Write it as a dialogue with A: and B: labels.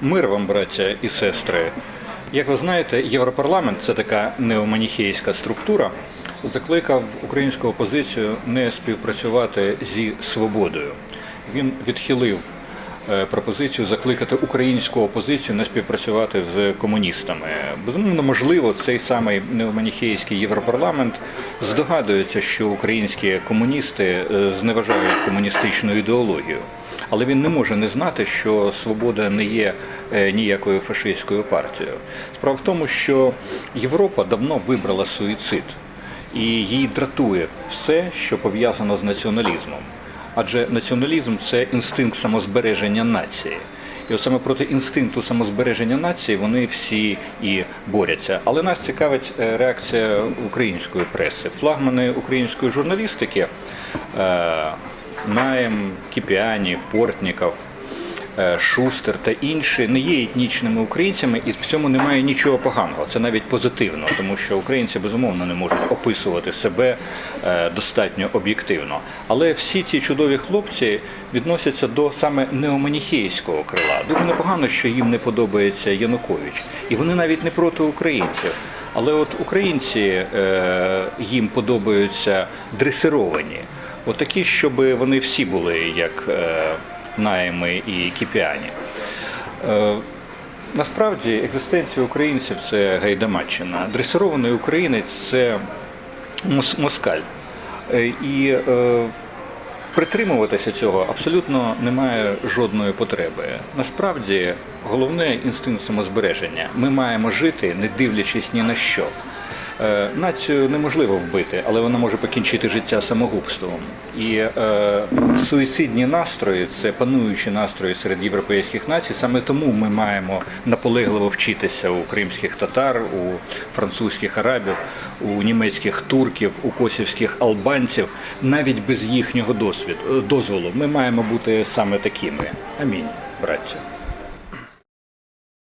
A: Мир вам, браття і сестри. Як ви знаєте, Європарламент це така неоманіхейська структура. Закликав українську опозицію не співпрацювати зі свободою. Він відхилив пропозицію закликати українську опозицію не співпрацювати з комуністами. Безумовно, можливо, цей самий неоманіхейський європарламент здогадується, що українські комуністи е, зневажають комуністичну ідеологію. Але він не може не знати, що свобода не є е, ніякою фашистською партією. Справа в тому, що Європа давно вибрала суїцид, і їй дратує все, що пов'язано з націоналізмом. Адже націоналізм це інстинкт самозбереження нації. І саме проти інстинкту самозбереження нації вони всі і борються. Але нас цікавить е, реакція української преси. Флагмани української журналістики е, Наєм, Кіпіані, Портніков, Шустер та інші не є етнічними українцями, і в цьому немає нічого поганого. Це навіть позитивно, тому що українці безумовно не можуть описувати себе е, достатньо об'єктивно. Але всі ці чудові хлопці відносяться до саме неоманіхейського крила. Дуже непогано, що їм не подобається Янукович, і вони навіть не проти українців. Але от українці е, їм подобаються дресировані. Отакі, щоб вони всі були як е, найми і кіпіані. Е, насправді екзистенція українців це гайдамаччина. Дресирований українець це москаль. Е, і е, притримуватися цього абсолютно немає жодної потреби. Насправді головне інстинкт самозбереження. Ми маємо жити, не дивлячись ні на що. Е, Націю неможливо вбити, але вона може покінчити життя самогубством. І е, суїцидні настрої це пануючі настрої серед європейських націй. Саме тому ми маємо наполегливо вчитися у кримських татар, у французьких арабів, у німецьких турків, у косівських албанців, навіть без їхнього досвіду дозволу. Ми маємо бути саме такими. Амінь, браття.